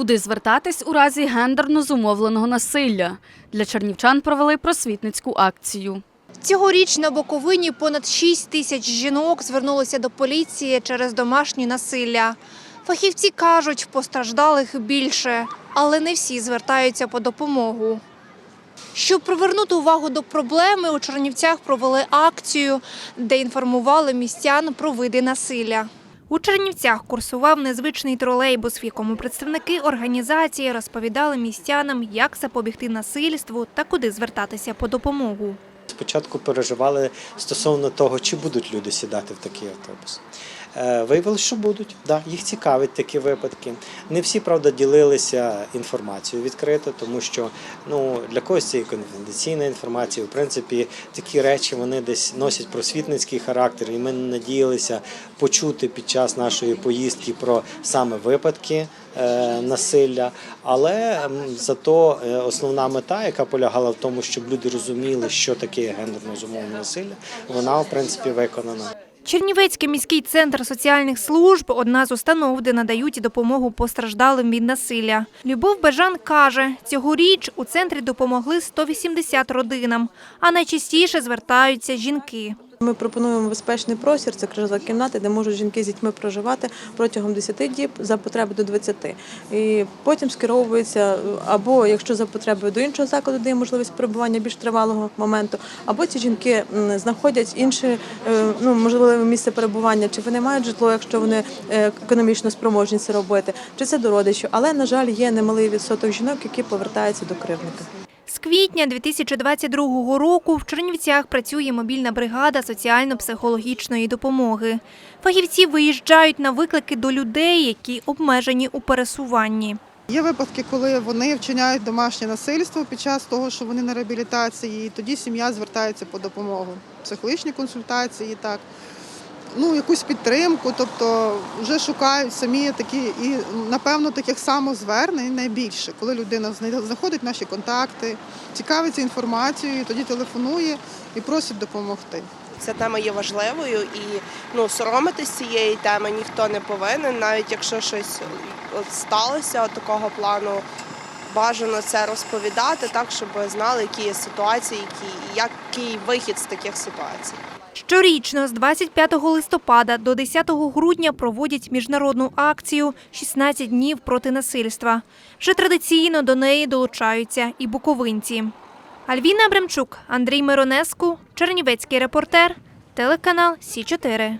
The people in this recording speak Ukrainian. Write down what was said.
Куди звертатись у разі гендерно зумовленого насилля? Для чернівчан провели просвітницьку акцію. Цьогоріч на Буковині понад 6 тисяч жінок звернулися до поліції через домашнє насилля. Фахівці кажуть, постраждалих більше, але не всі звертаються по допомогу. Щоб привернути увагу до проблеми, у Чернівцях провели акцію, де інформували містян про види насилля. У Чернівцях курсував незвичний тролейбус, в якому представники організації розповідали містянам, як запобігти насильству та куди звертатися по допомогу. Спочатку переживали стосовно того, чи будуть люди сідати в такий автобус. Е, Виявилося, що будуть. Да, їх цікавить такі випадки. Не всі, правда, ділилися інформацією відкрито, тому що ну, для когось це і конфіденційна інформація. В принципі, такі речі вони десь носять просвітницький характер, і ми надіялися почути під час нашої поїздки про саме випадки насилля. Але зато е, основна мета, яка полягала в тому, щоб люди розуміли, що таке гендерно зумовлене насилля, вона в принципі виконана. Чернівецький міський центр соціальних служб одна з установ, де надають допомогу постраждалим від насилля. Любов Бежан каже, цьогоріч у центрі допомогли 180 родинам, а найчастіше звертаються жінки. Ми пропонуємо безпечний простір, це крижова кімнати, де можуть жінки з дітьми проживати протягом 10 діб за потреби до 20. І потім скеровуються або якщо за потребою до іншого закладу, де є можливість перебування більш тривалого моменту, або ці жінки знаходять інше е, ну можливе місце перебування, чи вони мають житло, якщо вони е, економічно спроможні це робити, чи це до родичів. Але на жаль, є немалий відсоток жінок, які повертаються до кривника. Квітня 2022 року в Чернівцях працює мобільна бригада соціально-психологічної допомоги. Фахівці виїжджають на виклики до людей, які обмежені у пересуванні. Є випадки, коли вони вчиняють домашнє насильство під час того, що вони на реабілітації, і тоді сім'я звертається по допомогу. Психологічні консультації, так. Ну, якусь підтримку, тобто вже шукають самі такі, і напевно таких самозвернень найбільше, коли людина знаходить наші контакти, цікавиться інформацією, тоді телефонує і просить допомогти. Ця тема є важливою і ну соромитись цієї теми ніхто не повинен, навіть якщо щось от сталося такого плану. Бажано це розповідати так, щоб знали, які є ситуації, які який вихід з таких ситуацій. Щорічно з 25 листопада до 10 грудня проводять міжнародну акцію «16 днів проти насильства. Вже традиційно до неї долучаються і буковинці. Альвіна Абрамчук, Андрій Миронеску, Чернівецький репортер, телеканал Сі 4